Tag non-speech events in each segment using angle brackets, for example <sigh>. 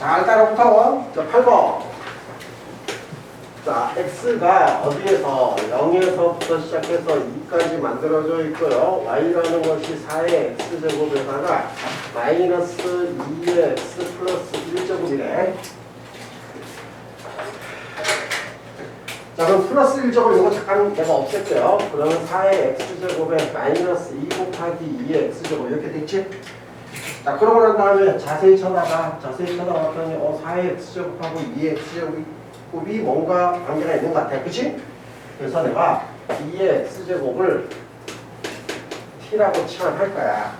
잘 따라붙어. 자, 8번. 자, x가 어디에서 0에서부터 시작해서 2까지 만들어져 있고요. y라는 것이 4의 x제곱에다가 마이너스 2의 x 플러스 1제곱이래. 자, 그럼 플러스 1제곱 이거 잠깐 내가 없앴고요. 그러면 4의 x제곱에 마이너스 2 곱하기 2의 x제곱 이렇게 됐지? 자, 그러고 난 다음에 자세히 쳐다봐. 자세히 쳐다봤더니 어, 4의 x제곱하고 2의 x제곱이 뭔가 관계가 있는 것 같아. 그치? 그래서 내가 2의 x제곱을 t라고 치환할 거야.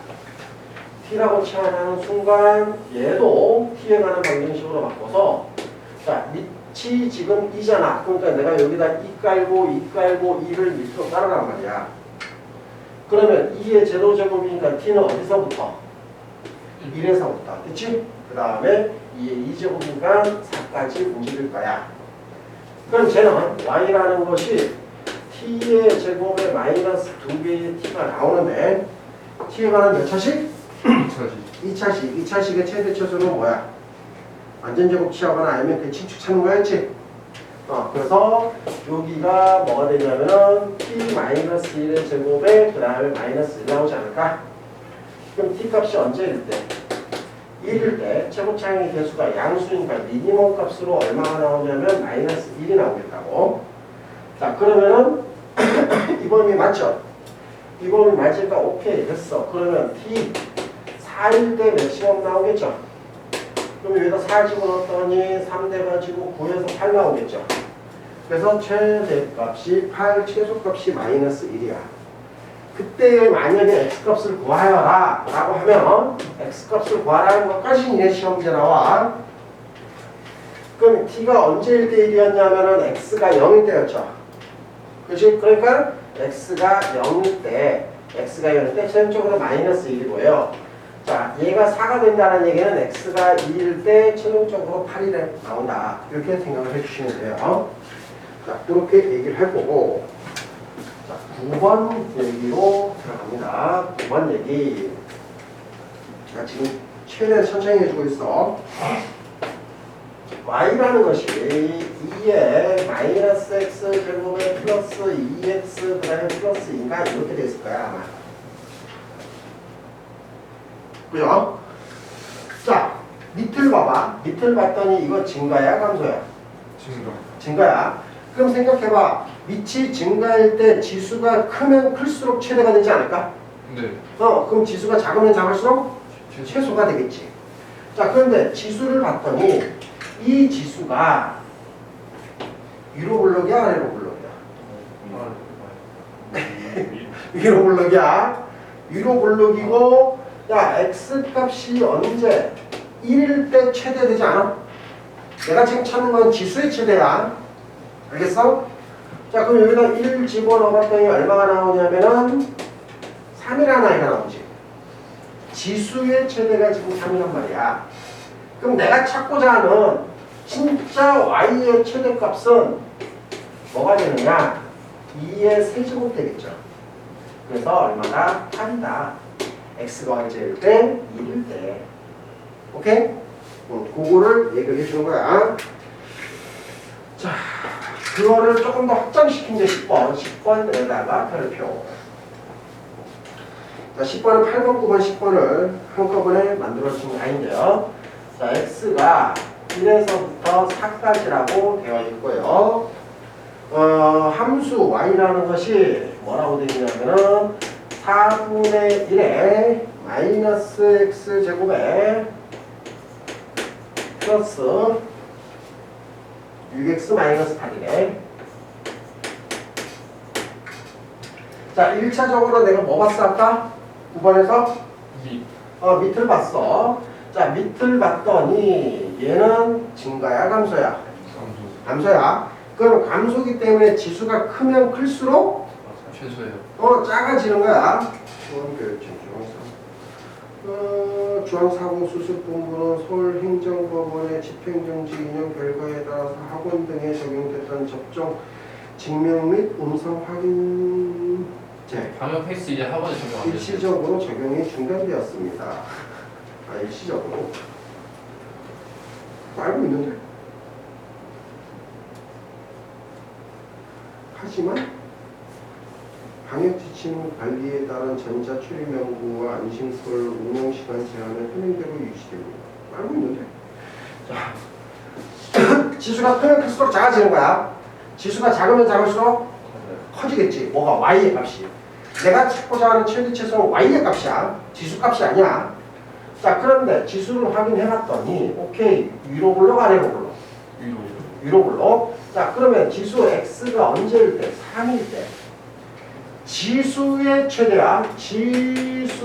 t라고 치환하는 순간 얘도 t에 관한 방정식으로 바꿔서 자, 밑이 지금 2잖아. 그러니까 내가 여기다 2 깔고 2 깔고 2를 밑으로 깔아란 말이야. 그러면 2의 제로제곱이니까 t는 어디서부터? 1에서부터. 그치? 그 다음에 2의 2제곱이니까 4까지 움직일 거야. 그럼 쟤는 y라는 것이 t의 제곱에 마이너스 2개의 t가 나오는데 t에 관한 몇 차식? 저지 2차식. 2차식의 최대 최소는 뭐야? 완전제곱 취하거나 아니면 그 친축 찾는 거였지? 어, 그래서 여기가 뭐가 되냐면은 t 마이너스 1의 제곱에 그 다음에 마이너스 1 나오지 않을까? 그럼 t 값이 언제일 때? 1일 때 최고 차항의 개수가 양수니까 미니멈 값으로 얼마가 나오냐면 마이너스 1이 나오겠다고. 자 그러면은 <coughs> 이 범위 맞죠? 이 범위 맞으니까 오케이 됐어. 그러면 t 4일 때 맥시멈 나오겠죠? 그럼 여기다 4 집어넣었더니 3 돼가지고 9에서 8 나오겠죠? 그래서 최대값이 8, 최소값이 마이너스 1이야. 그때 만약에 x값을 구하여라 라고 하면 x값을 구하라는 것까지 이내 시험제 나와. 그럼 t가 언제일 때 1이었냐면은 x가 0일 때였죠. 그지? 그러니까 x가 0일 때 x가 0일 때 최종적으로 마이너스 1이고요. 자, 얘가 4가 된다는 얘기는 x가 2일 때 최종적으로 8이 나온다. 이렇게 생각을 해주시면 돼요. 자, 이렇게 얘기를 할 거고. 자, 9번 얘기로 들어갑니다. 9번 얘기. 자, 지금 최대한 천천히 해주고 있어. y라는 것이 2에 마이너스 x 제곱에 플러스 2x 그다음에 플러스 2가 이렇게 돼 있을 거야 아마. 그죠? 자, 밑을 봐봐. 밑을 봤더니 이거 증가야 감소야? 증가 증가야. 그럼 생각해봐. 밑이 증가할 때 지수가 크면 클수록 최대가 되지 않을까? 네 어, 그럼 지수가 작으면 작을수록 최소가 되겠지. 자, 그런데 지수를 봤더니 이 지수가 위로 블록이야, 아래로 블록이야? 위로 블록이야. 위로 블록이고, 야, x 값이 언제 1일 때 최대되지 않아? 내가 지금 찾는 건 지수의 최대야. 알겠어? 자, 그럼 여기다 1 집어넣었더니 얼마가 나오냐면은 3이라는 아이가 나오지. 지수의 최대가 지금 3이란 말이야. 그럼 내가 찾고자 하는 진짜 y의 최대값은 뭐가 되느냐? 2의 세제곱 되겠죠. 그래서 얼마다? 8이다. x가 언제일 때? 1일 때. 오케이? 어, 그거를 얘기해 주는 거야. 자, 그거를 조금 더 확장시킨 게 10번. 10번에다가 별표. 자, 10번은 8번, 9번, 10번을 한꺼번에 만들어주신 거 아닌데요. 자, x가 1에서부터 4까지라고 되어 있고요. 어, 함수 y라는 것이 뭐라고 되어 있냐면은 4분의 1에 마이너스 x 제곱에 플러스 6x 마이너스 8이래. 자, 1차적으로 내가 뭐 봤어 아까? 9번에서 미 어, 밑을 봤어. 자, 밑을 봤더니 얘는 증가야, 감소야? 감소 감소야. 그럼 감소기 때문에 지수가 크면 클수록 최소예요 어, 작아지는 거야. 중 어, 중앙사고수습본부는 서울행정법원의 집행정지 인용 결과에 따라서 학원 등에 적용됐던 접종 증명 및 음성 확인제 방역 패스 이제 학원에 적용 안 되죠 일시적으로 적용이 중단되었습니다. 아, 일시적으로. 알고 있는데. 하지만 방역 지침 관리에 따른 전자 출입 명부와 안심설 운영 시간 제한은 현행대로 유지되고 알고 있는데. 자, <clears throat> 지수가 크면 클수록 작아지는 거야. 지수가 작으면 작을수록 커지겠지. 뭐가 y의 값이. 내가 찾고자 하는 최대 최소는 y의 값이야. 지수 값이 아니야. 자, 그런데 지수를 확인해봤더니 오케이 위로 굴러 아래로 굴러 위로 위로 굴러. 자, 그러면 지수 x가 언제일 때? 3일 때. 지수의 최대야. 지수의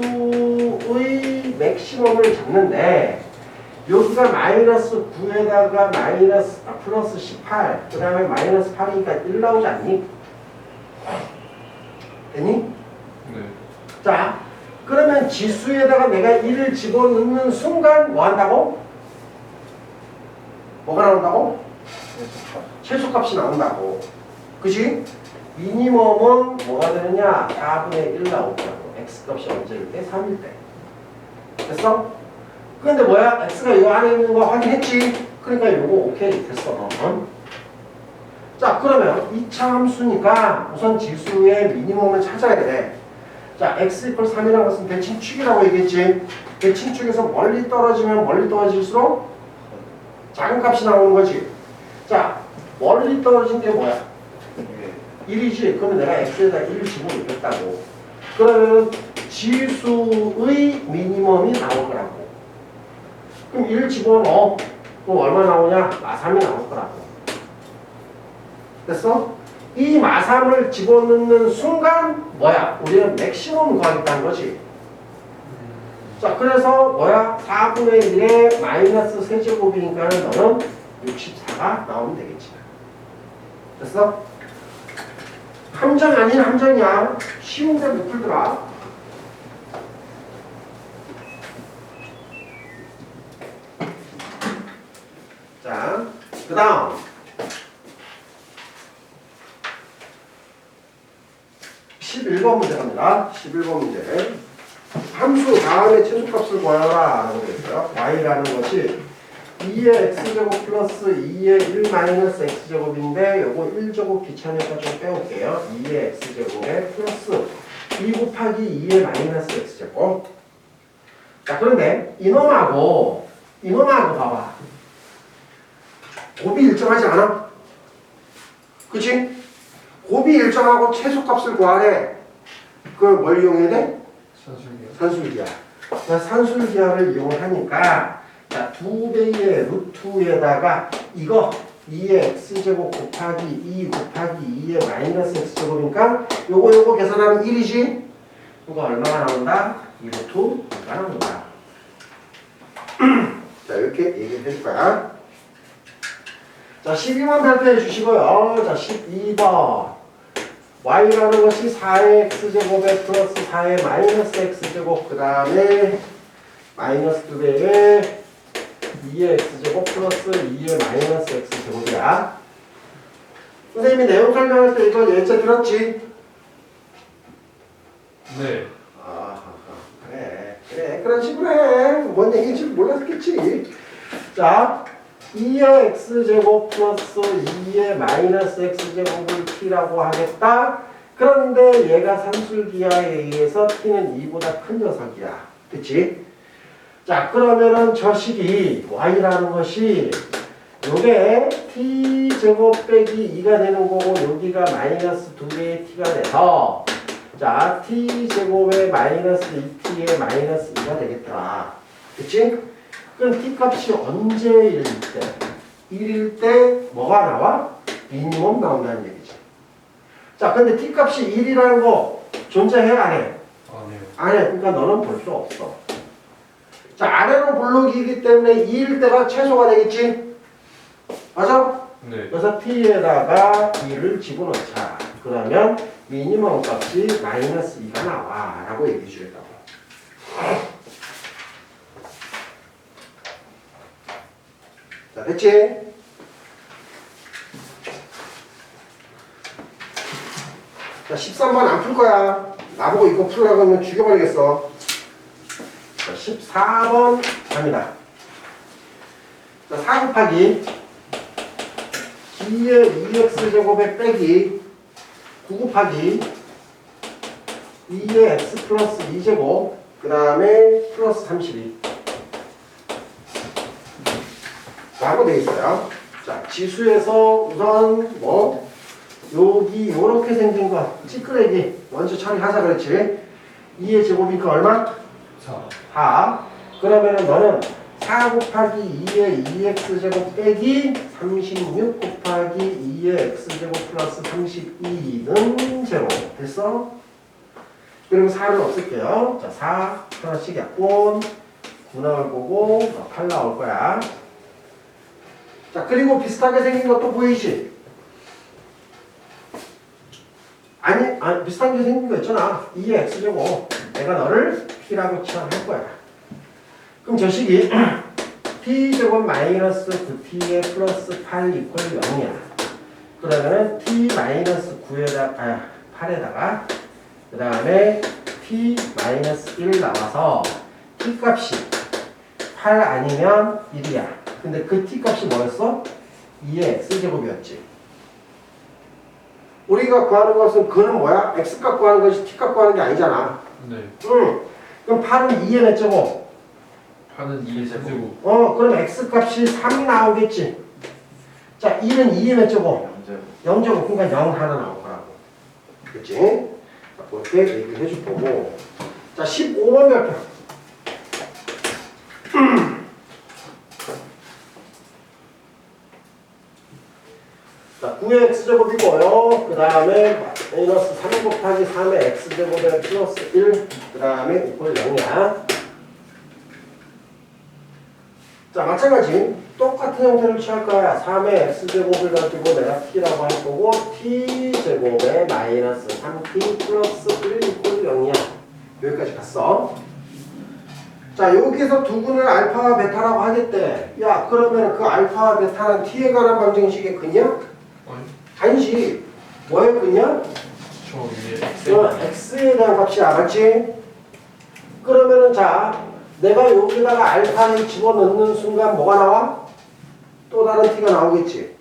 맥시멈을 잡는데 여기가 마이너스 9에다가 마이너스 아, 플러스 18, 그 다음에 마이너스 8이니까 1 나오지 않니? 되니? 네. 자, 그러면 지수에다가 내가 1을 집어넣는 순간 뭐 한다고? 뭐가 나온다고? 최소값이 나온다고. 그지? 미니멈은 뭐가 되느냐? 4분의 1 나오더라고. x값이 언제일 때? 3일 때. 됐어? 근데 뭐야? x가 이 안에 있는 거 확인했지? 그러니까 요거 오케이 됐어. 어? 자, 그러면 2차 함수니까 우선 지수의 미니멈을 찾아야 돼. 자, x 이퀄 3이라는 것은 대칭축이라고 얘기했지. 대칭축에서 멀리 떨어지면 멀리 떨어질수록 작은 값이 나오는 거지. 자, 멀리 떨어진 게 뭐야? 1이지. 그러면 내가 x에다 1을 집어넣겠다고. 그러면 지수의 미니멈이 나올 거라고. 그럼 1 집어넣어. 그럼 얼마 나오냐? 마3이 나올 거라고. 됐어? 이 마3을 집어넣는 순간 뭐야? 우리는 맥시멈 구하겠다는 거지. 자, 그래서 뭐야? 4분의 1에 마이너스 세제곱이니까 너는 64가 나오면 되겠지. 됐어? 함정 아닌 함정이야. 쉬운데 못 풀더라. 자, 그 다음. 11번 문제 갑니다. 11번 문제. 함수 다음에 최소값을 구하라 라고 되어 있어요. y라는 것이 2의 x제곱 플러스 2의 1 마이너스 x제곱인데 요거 1제곱 귀찮으니까 좀 빼올게요. 2의 x제곱에 플러스 2 곱하기 2의 마이너스 x제곱 자 그런데 이놈하고 이놈하고 봐봐 곱이 일정하지 않아? 그치? 곱이 일정하고 최소값을 구하래 그걸 뭘 이용해야 돼? 산술기하. 그러니까 산술기하를 이용하니까 자, 두 배의 루트에다가 이거 2의 x제곱 곱하기 2 곱하기 2의 마이너스 x제곱이니까 요거 요거 계산하면 1이지? 이거 얼마가 나온다? 2 루트 2가 나온다. <clears throat> 자 이렇게 얘기해 줄 거야. 자 12번 발표해 주시고요. 자 12번 y라는 것이 4의 x제곱에 플러스 4의 마이너스 x제곱 그 다음에 마이너스 2배에 2의 x제곱 플러스 2의 마이너스 x제곱이야. 선생님이 내용 설명할 때 이거 예제 들었지? 네. 아 그래. 그래. 그런 식으로 해 뭔 얘기인지 몰랐겠지? 자 2의 x제곱 플러스 2의 마이너스 x제곱을 t라고 하겠다. 그런데 얘가 산술기하에 의해서 t는 2보다 큰 녀석이야. 그치? 자 그러면은 저 식이 y라는 것이 요게 t제곱 빼기 2가 되는 거고 여기가 마이너스 2개의 t가 돼서 자, t제곱에 마이너스 2t의 마이너스 2가 되겠더라. 그치? 그럼 t 값이 언제일 때? 1일 때 뭐가 나와? 미니멈 나온다는 얘기지. 자, 근데 t 값이 1이라는 거 존재해, 안 해? 아, 네. 안 해. 그러니까 너는 볼 수 없어. 자, 아래로 볼록이기 때문에 2일 때가 최소가 되겠지? 맞아? 네. 그래서 t에다가 2를 집어넣자. 그러면 미니멈 값이 마이너스 2가 나와 라고 얘기해 주겠다고. 자, 됐지? 자, 13번 안 풀 거야. 나보고 이거 풀으라고 하면 죽여버리겠어. 자, 14번 갑니다. 자, 4 곱하기 2의 2x 제곱에 빼기 9 곱하기 2의 x 플러스 2제곱 그 다음에 플러스 32 라고 돼 있어요. 자, 지수에서 우선 뭐 여기 요렇게 생긴 거 찌끄레기 먼저 처리하자 그랬지 2의 제곱이니까 얼마? 4. 4 그러면은 너는 4 곱하기 2의 2x 제곱 빼기 36 곱하기 2의 x 제곱 플러스 32는 제로 됐어? 그리고 4를 없앨게요. 자 4 하나씩 약분. 9 나올 거고 8 나올 거야. 자 그리고 비슷하게 생긴 것도 보이지? 아니, 아니 비슷한 게 생긴 거 있잖아. 2의 x제곱. 내가 너를 p라고 취할 거야 그럼 저 식이 t제곱 <clears throat> 마이너스 9t의 플러스 8 이퀄 0이야 그러면은 t 마이너스 9에다가 아, 8에다가 그 다음에 t 마이너스 1 나와서 t 값이 8 아니면 1이야 근데 그 t 값이 뭐였어? 2의 x제곱이었지 우리가 구하는 것은 그는 뭐야? x값 구하는 것이 t값 구하는 게 아니잖아 네. 응. 그럼 8은 2의 몇 제곱? 8은 2의 제곱. 어, 그럼 x값이 3이 나오겠지. 자, 1은 2의 몇 제곱? 0제곱. 그러니까 0 하나 나올 거라고. 그치? 자, 그렇게 얘기를 해줄 거고. 자, 15번 별표. <clears throat> 자, 9의 x제곱이고요. 그 다음에 마이너스 3 곱하기 3의 x제곱에 플러스 1. 그 다음에 이퀄 0이야. 자, 마찬가지. 똑같은 형태를 취할 거야. 3의 x제곱을 가지고 내가 t라고 할 거고, t제곱에 마이너스 3t 플러스 1 이퀄 0이야. 여기까지 갔어. 자, 여기서 두근을 알파와 베타라고 하겠대. 야, 그러면 그 알파와 베타는 t에 관한 방정식의 근이야? 아니, 아니지. 뭐의 근이야? 저 위에 X. 어, x에 대한 값이 알았지? 그러면은 자, 내가 여기다가 알파를 집어넣는 순간 뭐가 나와? 또 다른 t가 나오겠지.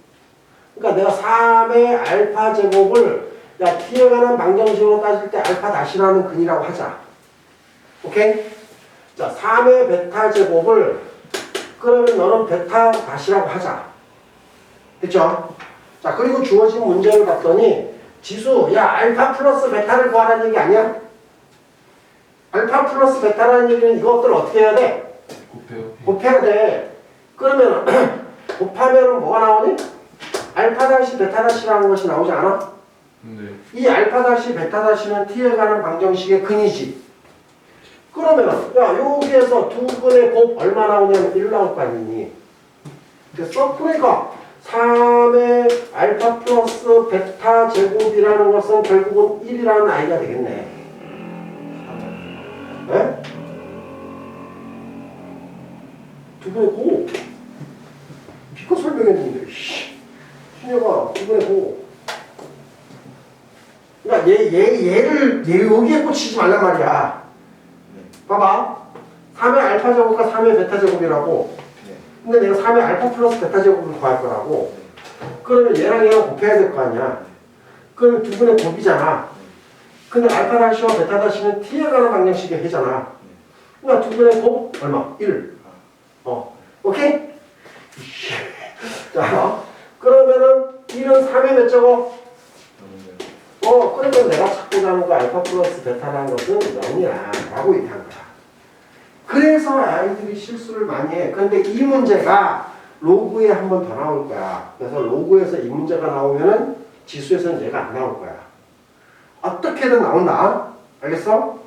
그러니까 내가 3의 알파 제곱을 야 t에 관한 방정식으로 따질 때 알파 다시라는 근이라고 하자. 오케이? 자, 3의 베타 제곱을 그러면 너는 베타 다시라고 하자. 됐죠? 자, 그리고 주어진 문제를 봤더니 지수, 야, 알파 플러스 베타를 구하라는 얘기 아니야? 알파 플러스 베타라는 얘기는 이것들 어떻게 해야 돼? 곱해요. 곱해야 돼. 그러면 <clears throat> 곱하면 뭐가 나오니? 알파 다시 베타 다시라는 것이 나오지 않아? 네. 이 알파 다시 베타 다시는 t에 관한 방정식의 근이지. 그러면 야 여기에서 두 분의 곱 얼마 나오냐면 1 나올 거 아니니? 됐어? 그러니까 3의 알파 플러스 베타 제곱이라는 것은 결국은 1이라는 아이가 되겠네. 네? 두 분의 곱. 비커 설명했는데, 씨. 신여가 두 분의 곱. 그러니까 얘, 얘, 얘를, 얘 여기에 꽂히지 말란 말이야. 봐봐. 3의 알파 제곱과 3의 베타 제곱이라고. 근데 내가 3의 알파 플러스 베타 제곱을 구할 거라고. 그러면 얘랑 얘랑 곱해야 될 거 아니야. 그러면 두 분의 곱이잖아. 근데 알파 다시와 베타 다시는 t에 관한 방정식의 해잖아. 그러니까 두 분의 곱 얼마? 1. 어. 오케이? 자, 그러면은 1은 3의 몇 제곱? 어, 그러면 내가 찾고자 하는 거 알파 플러스 베타라는 것은 0이야. 라고 얘기한 거야. 그래서 아이들이 실수를 많이 해. 그런데 이 문제가 로그에 한 번 더 나올 거야. 그래서 로그에서 이 문제가 나오면은 지수에서는 얘가 안 나올 거야. 어떻게든 나온다. 알겠어?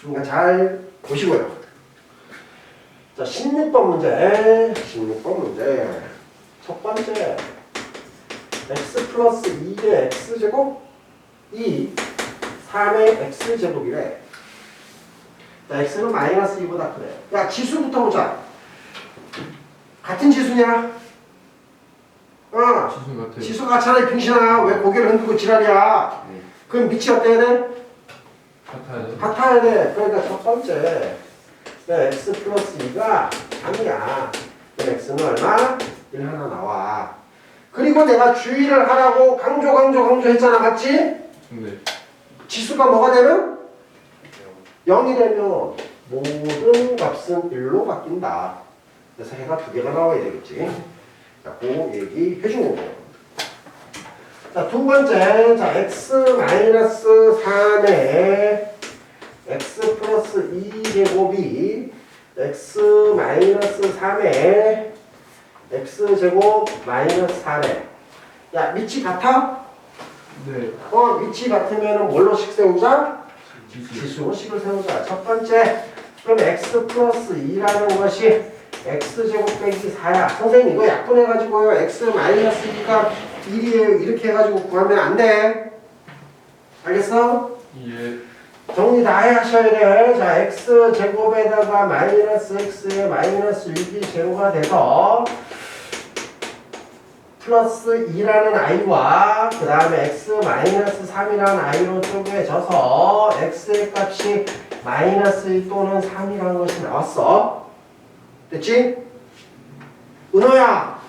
그러니까 잘 보시고요. 자, 16번 문제. 16번 문제. 첫 번째. x 플러스 2의 x제곱 2 3의 x제곱이래 자 x는 마이너스 2보다 그래 야 지수부터 보자 같은 지수냐? 어 지수 같아요. 지수 같잖아 빙신아 왜 고개를 흔들고 지랄이야 그럼 밑이 어때야 돼? 같아요. 같아야 돼 그러니까 첫 번째 야, x 플러스 2가 3이야 x는 얼마? 1 하나 나와. 그리고 내가 주의를 하라고 강조 강조 강조 했잖아 맞지? 네. 지수가 뭐가 되면? 0이 되면 모든 값은 1로 바뀐다. 그래서 해가 두 개가 나와야 되겠지. 자, 그 얘기 해준 거고. 자, 두 번째. 자, x 마이너스 3에 x 플러스 2제곱이 x 마이너스 3에 x 제곱 마이너스 4래. 야, 밑이 같아? 네. 어, 위치 같으면 뭘로씩 세우자? 지수. 지수로 식을 세우자. 첫 번째, 그럼 x 플러스 2라는 것이 x제곱 빼기 4야. 선생님 이거 약분해가지고요. x 마이너스 2가 1이에요. 이렇게 해가지고 구하면 안 돼. 알겠어? 예. 정리 다해 하셔야 돼. 자, x제곱에다가 마이너스 x에 마이너스 6이 제로가 돼서 플러스 2라는 i와 그 다음에 x 마이너스 3이라는 i로 쪼개져서 x의 값이 마이너스 2 또는 3이라는 것이 나왔어. 됐지? 은호야,